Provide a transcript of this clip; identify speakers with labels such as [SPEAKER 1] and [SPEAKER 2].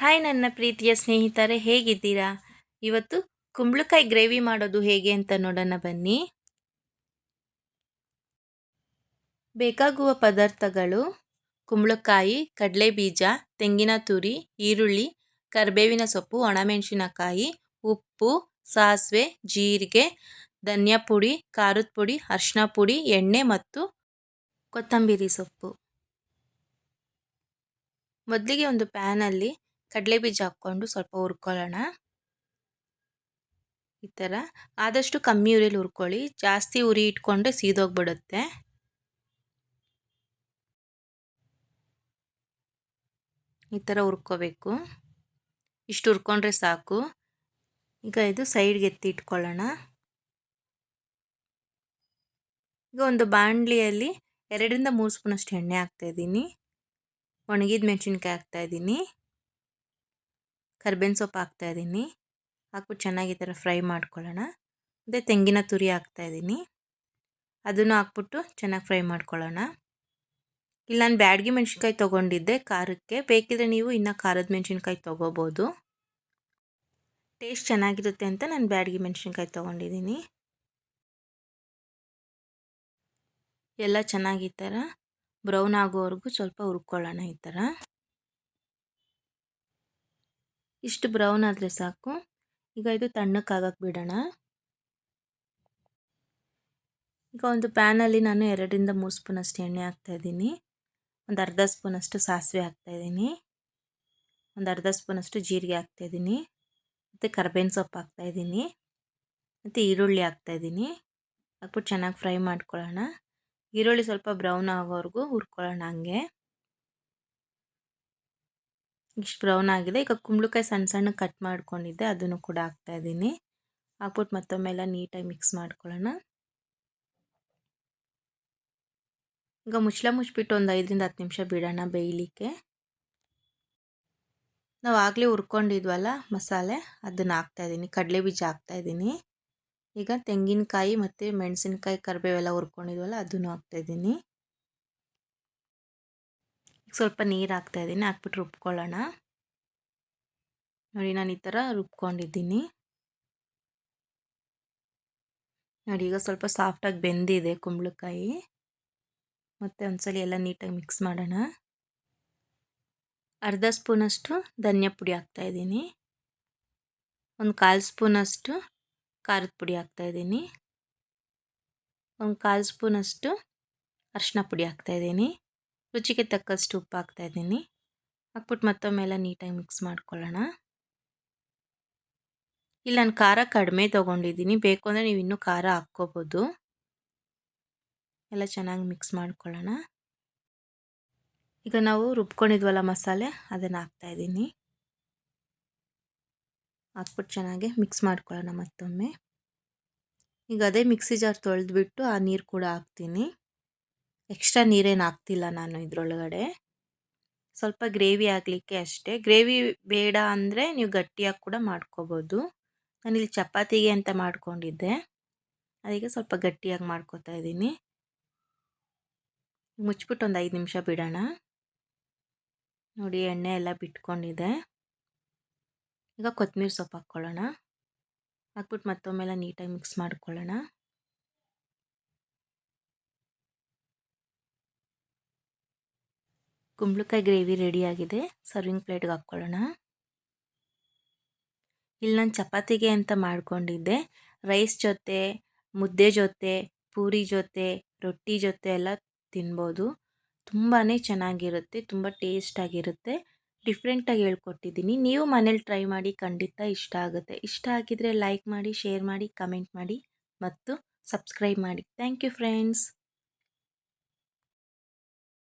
[SPEAKER 1] Hi ನನ್ನ ಪ್ರೀತಿಯ ಸ್ನೇಹಿತರೆ, ಹೇಗಿದ್ದೀರಾ? ಇವತ್ತು ಕುಂಬಳಕಾಯಿ ಗ್ರೇವಿ ಮಾಡೋದು ಹೇಗೆ ಅಂತ ನೋಡೋಣ ಬನ್ನಿ. ಬೇಕಾಗುವ ಪದಾರ್ಥಗಳು ಕುಂಬಳಕಾಯಿ, ಕಡಲೆಬೀಜ, ತೆಂಗಿನ ತುರಿ, ಈರುಳ್ಳಿ, ಕರಿಬೇವಿನ ಸೊಪ್ಪು, ಒಣಮೆಣಸಿನಕಾಯಿ, ಉಪ್ಪು, ಸಾಸಿವೆ, ಜೀರಿಗೆ, ಧನಿಯಾ ಪುಡಿ, ಖಾರದ ಪುಡಿ, ಅರಿಶಿನ ಪುಡಿ, ಎಣ್ಣೆ ಮತ್ತು ಕೊತ್ತಂಬರಿ ಸೊಪ್ಪು. ಮೊದಲಿಗೆ ಒಂದು ಪ್ಯಾನಲ್ಲಿ ಕಡಲೆ ಬೀಜ ಹಾಕ್ಕೊಂಡು ಸ್ವಲ್ಪ ಹುರ್ಕೊಳ್ಳೋಣ. ಈ ಥರ. ಆದಷ್ಟು ಕಮ್ಮಿ ಉರಿಯಲ್ಲಿ ಹುರ್ಕೊಳ್ಳಿ. ಜಾಸ್ತಿ ಉರಿ ಇಟ್ಕೊಂಡ್ರೆ ಸೀದೋಗ್ಬಿಡುತ್ತೆ. ಈ ಥರ ಹುರ್ಕೋಬೇಕು. ಇಷ್ಟು ಹುರ್ಕೊಂಡ್ರೆ ಸಾಕು. ಈಗ ಇದು ಸೈಡ್ಗೆ ಎತ್ತಿ ಇಟ್ಕೊಳ್ಳೋಣ. ಈಗ ಒಂದು ಬಾಣಲಿಯಲ್ಲಿ ಎರಡರಿಂದ ಮೂರು ಸ್ಪೂನಷ್ಟು ಎಣ್ಣೆ ಹಾಕ್ತಾಯಿದ್ದೀನಿ ಒಣಗಿದ ಮೆಣಸಿನ್ಕಾಯಿ ಹಾಕ್ತಾಯಿದ್ದೀನಿ ಕರ್ಬೇವಿನ ಸೊಪ್ಪು ಹಾಕ್ತಾಯಿದ್ದೀನಿ ಹಾಕ್ಬಿಟ್ಟು ಚೆನ್ನಾಗಿ ಈ ಥರ ಫ್ರೈ ಮಾಡ್ಕೊಳ್ಳೋಣ. ಮತ್ತು ತೆಂಗಿನ ತುರಿ ಹಾಕ್ತಾಯಿದ್ದೀನಿ ಅದನ್ನು ಹಾಕ್ಬಿಟ್ಟು ಚೆನ್ನಾಗಿ ಫ್ರೈ ಮಾಡ್ಕೊಳ್ಳೋಣ. ಇಲ್ಲ ನಾನು ಬ್ಯಾಡಗಿ ಮೆಣಸಿನ್ಕಾಯಿ ತೊಗೊಂಡಿದ್ದೆ ಖಾರಕ್ಕೆ. ಬೇಕಿದ್ರೆ ನೀವು ಇನ್ನು ಖಾರದ ಮೆಣಸಿನ್ಕಾಯಿ ತೊಗೋಬೋದು. ಟೇಸ್ಟ್ ಚೆನ್ನಾಗಿರುತ್ತೆ ಅಂತ ನಾನು ಬ್ಯಾಡಗಿ ಮೆಣಸಿನ್ಕಾಯಿ ತೊಗೊಂಡಿದ್ದೀನಿ. ಎಲ್ಲ ಚೆನ್ನಾಗಿ ಈ ಥರ ಬ್ರೌನ್ ಆಗೋವರೆಗೂ ಸ್ವಲ್ಪ ಹುರ್ಕೊಳ್ಳೋಣ ಈ ಥರ. ಇಷ್ಟು ಬ್ರೌನ್ ಆದರೆ ಸಾಕು. ಈಗ ಇದು ತಣ್ಣಕ್ಕಾಗಕ್ಕೆ ಬಿಡೋಣ. ಈಗ ಒಂದು ಪ್ಯಾನಲ್ಲಿ ನಾನು ಎರಡರಿಂದ ಮೂರು ಸ್ಪೂನಷ್ಟು ಎಣ್ಣೆ ಹಾಕ್ತಾಯಿದ್ದೀನಿ ಒಂದು ಅರ್ಧ ಸ್ಪೂನಷ್ಟು ಸಾಸಿವೆ ಹಾಕ್ತಾಯಿದ್ದೀನಿ ಒಂದು ಅರ್ಧ ಸ್ಪೂನಷ್ಟು ಜೀರಿಗೆ ಹಾಕ್ತಾಯಿದ್ದೀನಿ ಮತ್ತು ಕರ್ಬೇವಿನ ಸೊಪ್ಪು ಹಾಕ್ತಾಯಿದ್ದೀನಿ ಮತ್ತು ಈರುಳ್ಳಿ ಹಾಕ್ತಾಯಿದ್ದೀನಿ ಹಾಕ್ಬಿಟ್ಟು ಚೆನ್ನಾಗಿ ಫ್ರೈ ಮಾಡ್ಕೊಳ್ಳೋಣ. ಈರುಳ್ಳಿ ಸ್ವಲ್ಪ ಬ್ರೌನ್ ಆಗೋವರೆಗೂ ಹುರ್ಕೊಳ್ಳೋಣ ಹಂಗೆ. ಇಷ್ಟು ಬ್ರೌನ್ ಆಗಿದೆ. ಈಗ ಕುಂಬಳಕಾಯಿ ಸಣ್ಣ ಸಣ್ಣ ಕಟ್ ಮಾಡ್ಕೊಂಡಿದ್ದೆ. ಅದನ್ನು ಕೂಡ ಹಾಕ್ತಾ ಇದ್ದೀನಿ. ಹಾಕ್ಬಿಟ್ಟು ಮತ್ತೊಮ್ಮೆಲ್ಲ ನೀಟಾಗಿ ಮಿಕ್ಸ್ ಮಾಡ್ಕೊಳ್ಳೋಣ. ಈಗ ಮುಚ್ಚಳ ಮುಚ್ಚಿಬಿಟ್ಟು ಒಂದು ಐದರಿಂದ ಹತ್ತು ನಿಮಿಷ ಬಿಡೋಣ ಬೇಯಲಿಕ್ಕೆ. ನಾವು ಆಗಲೇ ಹುರ್ಕೊಂಡಿದ್ವಲ್ಲ ಮಸಾಲೆ, ಅದನ್ನು ಹಾಕ್ತಾಯಿದ್ದೀನಿ ಕಡಲೆ ಬೀಜ ಹಾಕ್ತಾಯಿದ್ದೀನಿ ಈಗ ತೆಂಗಿನಕಾಯಿ ಮತ್ತು ಮೆಣಸಿನ್ಕಾಯಿ ಕರಿಬೇವೆಲ್ಲ ಹುರ್ಕೊಂಡಿದ್ವಲ್ಲ, ಅದನ್ನು ಹಾಕ್ತಾಯಿದ್ದೀನಿ ಸ್ವಲ್ಪ ನೀರು ಹಾಕ್ತಾ ಇದ್ದೀನಿ ಹಾಕ್ಬಿಟ್ಟು ರುಬ್ಕೊಳ್ಳೋಣ. ನೋಡಿ ನಾನು ಈ ಥರ ರುಬ್ಕೊಂಡಿದ್ದೀನಿ. ನೋಡಿ ಈಗ ಸ್ವಲ್ಪ ಸಾಫ್ಟಾಗಿ ಬೆಂದಿದೆ ಕುಂಬಳಕಾಯಿ. ಮತ್ತು ಒಂದ್ಸಲ ಎಲ್ಲ ನೀಟಾಗಿ ಮಿಕ್ಸ್ ಮಾಡೋಣ. ಅರ್ಧ ಸ್ಪೂನಷ್ಟು ಧನಿಯಾ ಪುಡಿ ಹಾಕ್ತಾಯಿದ್ದೀನಿ ಒಂದು ಕಾಲು ಸ್ಪೂನಷ್ಟು ಖಾರದ ಪುಡಿ ಹಾಕ್ತಾಯಿದ್ದೀನಿ ಒಂದು ಕಾಲು ಸ್ಪೂನಷ್ಟು ಅರಿಶಿನ ಪುಡಿ ಹಾಕ್ತಾಯಿದ್ದೀನಿ ರುಚಿಗೆ ತಕ್ಕಷ್ಟು ಉಪ್ಪು ಹಾಕ್ತಾಯಿದ್ದೀನಿ ಹಾಕ್ಬಿಟ್ಟು ಮತ್ತೊಮ್ಮೆ ಎಲ್ಲ ನೀಟಾಗಿ ಮಿಕ್ಸ್ ಮಾಡ್ಕೊಳ್ಳೋಣ. ಇಲ್ಲಿ ನಾನು ಖಾರ ಕಡಿಮೆ ತೊಗೊಂಡಿದ್ದೀನಿ. ಬೇಕು ಅಂದರೆ ನೀವು ಇನ್ನೂ ಖಾರ ಹಾಕ್ಕೋಬೋದು. ಎಲ್ಲ ಚೆನ್ನಾಗಿ ಮಿಕ್ಸ್ ಮಾಡ್ಕೊಳ್ಳೋಣ. ಈಗ ನಾವು ರುಬ್ಕೊಂಡಿದ್ವಲ್ಲ ಮಸಾಲೆ, ಅದನ್ನು ಹಾಕ್ತಾಯಿದ್ದೀನಿ ಹಾಕ್ಬಿಟ್ಟು ಚೆನ್ನಾಗಿ ಮಿಕ್ಸ್ ಮಾಡ್ಕೊಳ್ಳೋಣ ಮತ್ತೊಮ್ಮೆ. ಈಗ ಅದೇ ಮಿಕ್ಸಿ ಜಾರ್ ತೊಳೆದ್ಬಿಟ್ಟು ಆ ನೀರು ಕೂಡ ಹಾಕ್ತೀನಿ. ಎಕ್ಸ್ಟ್ರಾ ನೀರೇನು ಹಾಕ್ತಿಲ್ಲ ನಾನು ಇದರೊಳಗಡೆ. ಸ್ವಲ್ಪ ಗ್ರೇವಿ ಆಗಲಿಕ್ಕೆ ಅಷ್ಟೇ. ಗ್ರೇವಿ ಬೇಡ ಅಂದರೆ ನೀವು ಗಟ್ಟಿಯಾಗಿ ಕೂಡ ಮಾಡ್ಕೋಬೋದು. ನಾನಿಲ್ಲಿ ಚಪಾತಿಗೆ ಅಂತ ಮಾಡ್ಕೊಂಡಿದ್ದೆ. ಅದಕ್ಕೆ ಸ್ವಲ್ಪ ಗಟ್ಟಿಯಾಗಿ ಮಾಡ್ಕೋತಾ ಇದ್ದೀನಿ. ಮುಚ್ಚಿಬಿಟ್ಟು ಒಂದು ಐದು ನಿಮಿಷ ಬಿಡೋಣ. ನೋಡಿ ಎಣ್ಣೆ ಎಲ್ಲ ಬಿಟ್ಕೊಂಡಿದೆ. ಈಗ ಕೊತ್ತಂಬರಿ ಸೊಪ್ಪು ಹಾಕ್ಕೊಳ್ಳೋಣ. ಹಾಕ್ಬಿಟ್ಟು ಮತ್ತೊಮ್ಮೆಲ್ಲ ನೀಟಾಗಿ ಮಿಕ್ಸ್ ಮಾಡ್ಕೊಳ್ಳೋಣ. ಕುಂಬಳಕಾಯಿ ಗ್ರೇವಿ ರೆಡಿಯಾಗಿದೆ ಸರ್ವಿಂಗ್ ಪ್ಲೇಟ್ಗೆ ಹಾಕ್ಕೊಳ್ಳೋಣ. ಇಲ್ಲಿ ನಾನು ಚಪಾತಿಗೆ ಅಂತ ಮಾಡ್ಕೊಂಡಿದ್ದೆ. ರೈಸ್ ಜೊತೆ, ಮುದ್ದೆ ಜೊತೆ, ಪೂರಿ ಜೊತೆ, ರೊಟ್ಟಿ ಜೊತೆ ಎಲ್ಲ ತಿನ್ಬೋದು. ತುಂಬಾ ಚೆನ್ನಾಗಿರುತ್ತೆ, ತುಂಬ ಟೇಸ್ಟಾಗಿರುತ್ತೆ ಡಿಫ್ರೆಂಟಾಗಿ ಹೇಳ್ಕೊಟ್ಟಿದ್ದೀನಿ. ನೀವು ಮನೇಲಿ ಟ್ರೈ ಮಾಡಿ ಖಂಡಿತ ಇಷ್ಟ ಆಗುತ್ತೆ. ಇಷ್ಟ ಆಗಿದರೆ ಲೈಕ್ ಮಾಡಿ, ಶೇರ್ ಮಾಡಿ, ಕಮೆಂಟ್ ಮಾಡಿ ಮತ್ತು ಸಬ್ಸ್ಕ್ರೈಬ್ ಮಾಡಿ. Thank you friends.